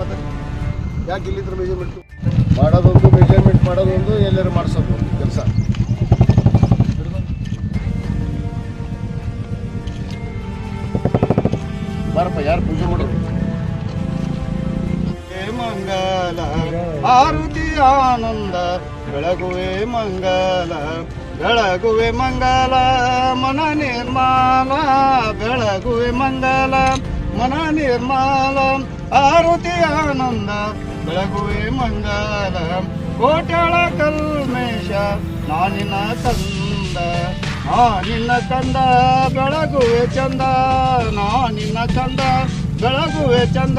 ಮತ್ತೆ ಯಾಕೆ ಇಲ್ಲಿದ್ರ ಮೆಜರ್ಮೆಂಟ್ ಮಾಡೋದೊಂದು ಮೆಜರ್ಮೆಂಟ್ ಮಾಡೋದೊಂದು, ಎಲ್ಲರೂ ಮಾಡಿಸೋದು ಕೆಲಸ. ಬಾರಪ್ಪ, ಯಾರು ಪೂಜೆ ಮಾಡೋದು ಮಂಗಲ, ಆರುತಿ ಆನಂದ, ಬೆಳಗುವೆ ಮಂಗಲ ಬೆಳಗುವೆ ಮಂಗಲ, ಮನ ನಿರ್ಮಾಲ, ಬೆಳಗುವೆ ಮಂಗಲ, ಮನ ನಿರ್ಮಾಲ ಆರುತಿ ಆನಂದ, ಬೆಳಗುವೆ ಮಂಗಲ ಕೋಟ್ಯಾಳ ಕಲ್ಮೇಶ, ನಾನಿನ ಕಂದ ನಾನಿನ ಕಂದ ಬೆಳಗುವೆ ಚಂದ, ನಾನಿನ ಕಂದ ಬೆಳಗುವೆ ಚಂದ.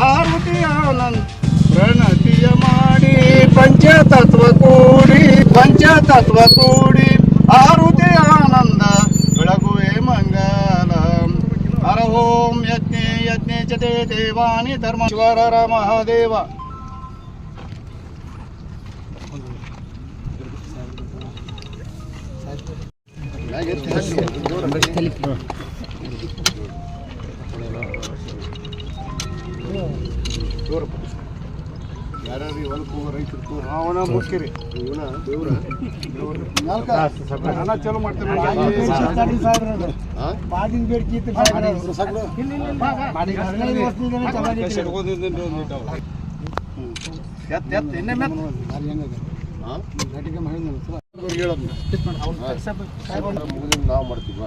ಆರುತಿ ಆನಂದ, ಪ್ರಣತಿಯ ಮಾಡಿ, ಪಂಚತತ್ವ ಕೂಡಿ ಪಂಚತತ್ವ ಕೂಡಿ, ಆರುತಿ ரட்சதே தேவானி தர்ம சிவர மகாதேவா Здорово. ಯಾರ್ಯಾರು ಹೊಲಕ್ಕೆ ಹೋಗೋ ರೈತರು ಅವನ ಮುಸ್ಕಿರಿ ಇವನ ದೇವ್ರ. ಹಣ ಚಲೋ ಮಾಡ್ತೀನಿ ಪಾದಿನ ಬೇಡಿಕೆ ಇತ್ತು ಎತ್ತ ಎತ್ ಇನ್ನೇ ಮೆತ್ ಹಾಂ ಹೇಳೋದು ಮುಗಿದ ನಾವು ಮಾಡ್ತೀವಿ.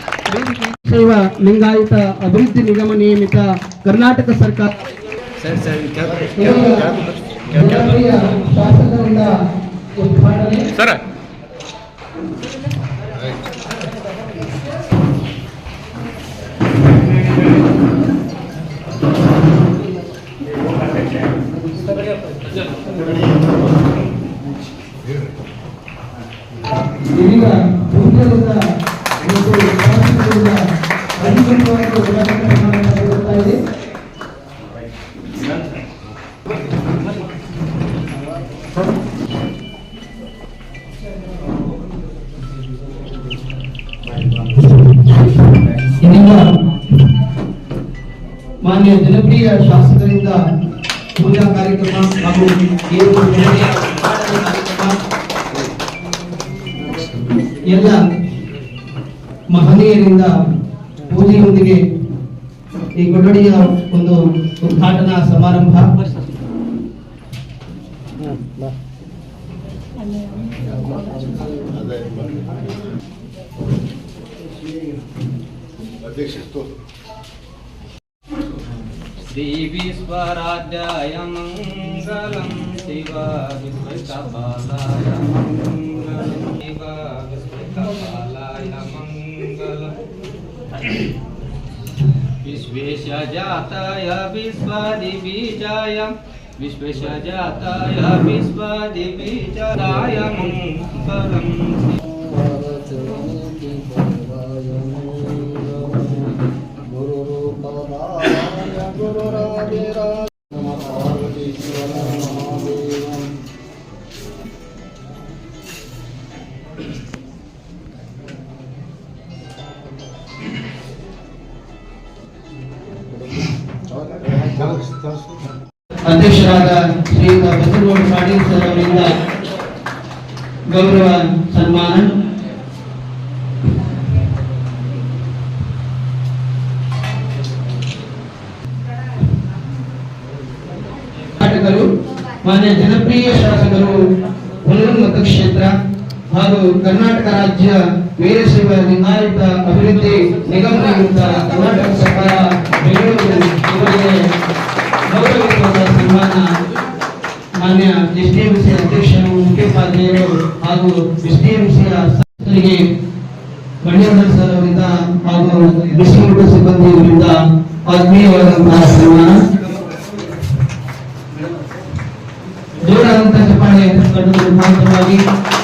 ಶೈವ ಲಿಂಗಾಯತ ಅಭಿವೃದ್ಧಿ ನಿಗಮ ನಿಯಮಿತ ಕರ್ನಾಟಕ ಸರ್ಕಾರ ಜನಪ್ರಿಯ ಶಾಸಕರಿಂದ ಉದ್ಘಾಟನೆ ವಿವಿಧ ಇದೀಗ ಮಾನ್ಯ ಜನಪ್ರಿಯ ಶಾಸಕರಿಂದ ಪೂಜಾ ಕಾರ್ಯಕ್ರಮ ಹಾಗೂ ಎಲ್ಲ ಮಹನೀಯರಿಂದ ಪೂಜೆಯೊಂದಿಗೆ ಈ ಕೊಠಡಿಯ ಒಂದು ಉದ್ಘಾಟನಾ ಸಮಾರಂಭ. अध्यक्ष श्रीविश्वराध्याय मङ्गलं शिवा विस्मृतबालाय मङ्गलं शिवा विस्मृतबालाय मङ्गलम् विश्वेशजाताय विश्वादिबीजाय विश्वेशजाताय विश्वादिबीजाय मङ्गलम्। विश्वेश जाताय विश्वादिबीजाय मङ्गलं ಅಧ್ಯಕ್ಷರಾದ ಶ್ರೀಯುತ ಬಸವಗೌಡ ಪಾಟೀಲ್ ಸರ್ ಅವರಿಂದ ಗೌರವ ಸನ್ಮಾನ ಮಾನ್ಯ ಜನಪ್ರಿಯ ಶಾಸಕರು ಮತಕ್ಷೇತ್ರ ಹಾಗೂ ಕರ್ನಾಟಕ ರಾಜ್ಯ ವೀರಶೈವ ಲಿಂಗಾಯತ ಅಭಿವೃದ್ಧಿ ನಿಗಮ ನಿಯುಕ್ತ ಕರ್ನಾಟಕ ಸರ್ಕಾರ ಬೆಂಗಳೂರು ಇವರಿಗೆ ಗೌರವಿಸುವ ಸನ್ಮಾನ ಮಾನ್ಯ ಎಸ್ಡಿಎಂಸಿ ಅಧ್ಯಕ್ಷರು ಮುಖ್ಯೋಪಾಧ್ಯಾಯರು ಹಾಗೂ ಎಸ್ಡಿಎಂಸಿಯ ಸದಸ್ಯರಿಗೆ ಗಣ್ಯರ ಸರ್ ಅವರಿಂದ ಹಾಗೂ ಬಿಸಿಯೂಟ ಸಿಬ್ಬಂದಿ ಅವರಿಂದ ಆತ್ಮೀಯವಾದಂತಹ ಸನ್ಮಾನ. कर दूँ विधानसभा की